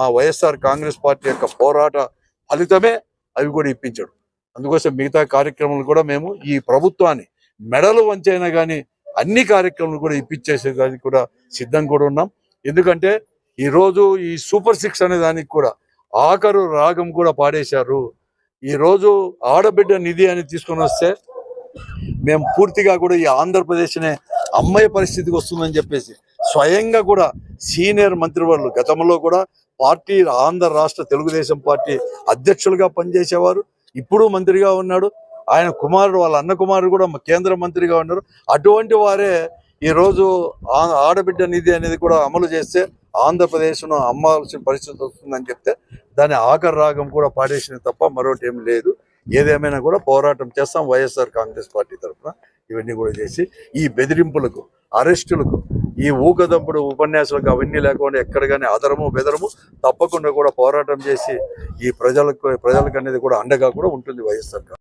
మా వైఎస్ఆర్ కాంగ్రెస్ పార్టీ యొక్క పోరాట ఫలితమే అవి కూడా ఇప్పించాడు. అందుకోసం మిగతా కార్యక్రమాలు కూడా మేము ఈ ప్రభుత్వాన్ని మెడలు వంచైనా కానీ అన్ని కార్యక్రమాలు కూడా ఇప్పించేసేదానికి కూడా సిద్ధం కూడా ఉన్నాం. ఎందుకంటే ఈ రోజు ఈ సూపర్ సిక్స్ అనే దానికి కూడా ఆఖరు రాగం కూడా పాడేశారు. ఈ రోజు ఆడబిడ్డ నిధి అని తీసుకొని వస్తే మేము పూర్తిగా కూడా ఈ ఆంధ్రప్రదేశ్నే అమ్మాయి పరిస్థితికి వస్తుందని చెప్పేసి స్వయంగా కూడా సీనియర్ మంత్రివర్లు గతంలో కూడా పార్టీ ఆంధ్ర రాష్ట్ర తెలుగుదేశం పార్టీ అధ్యక్షులుగా పనిచేసేవారు. ఇప్పుడు మంత్రిగా ఉన్నాడు. ఆయన కుమారుడు వాళ్ళ అన్న కుమారుడు కూడా కేంద్ర మంత్రిగా ఉన్నారు. అటువంటి వారే ఈ రోజు ఆ- ఆడబిడ్డ నిధి అనేది కూడా అమలు చేస్తే ఆంధ్రప్రదేశ్ను అమ్మాల్సిన పరిస్థితి వస్తుందని చెప్తే దాని ఆఖరి రాగం కూడా పాడేసిన తప్ప మరొకటి ఏం లేదు. ఏదేమైనా కూడా పోరాటం చేస్తాం. వైఎస్ఆర్ కాంగ్రెస్ పార్టీ తరఫున ఇవన్నీ కూడా చేసి ఈ బెదిరింపులకు అరెస్టులకు ఈ ఊకదంపుడు ఉపన్యాసాలకు అవన్నీ లేకుండా ఎక్కడ కానీ అదరము బెదరము తప్పకుండా కూడా పోరాటం చేసి ఈ ప్రజలకు ప్రజలకు అనేది కూడా అండగా కూడా ఉంటుంది వైఎస్ఆర్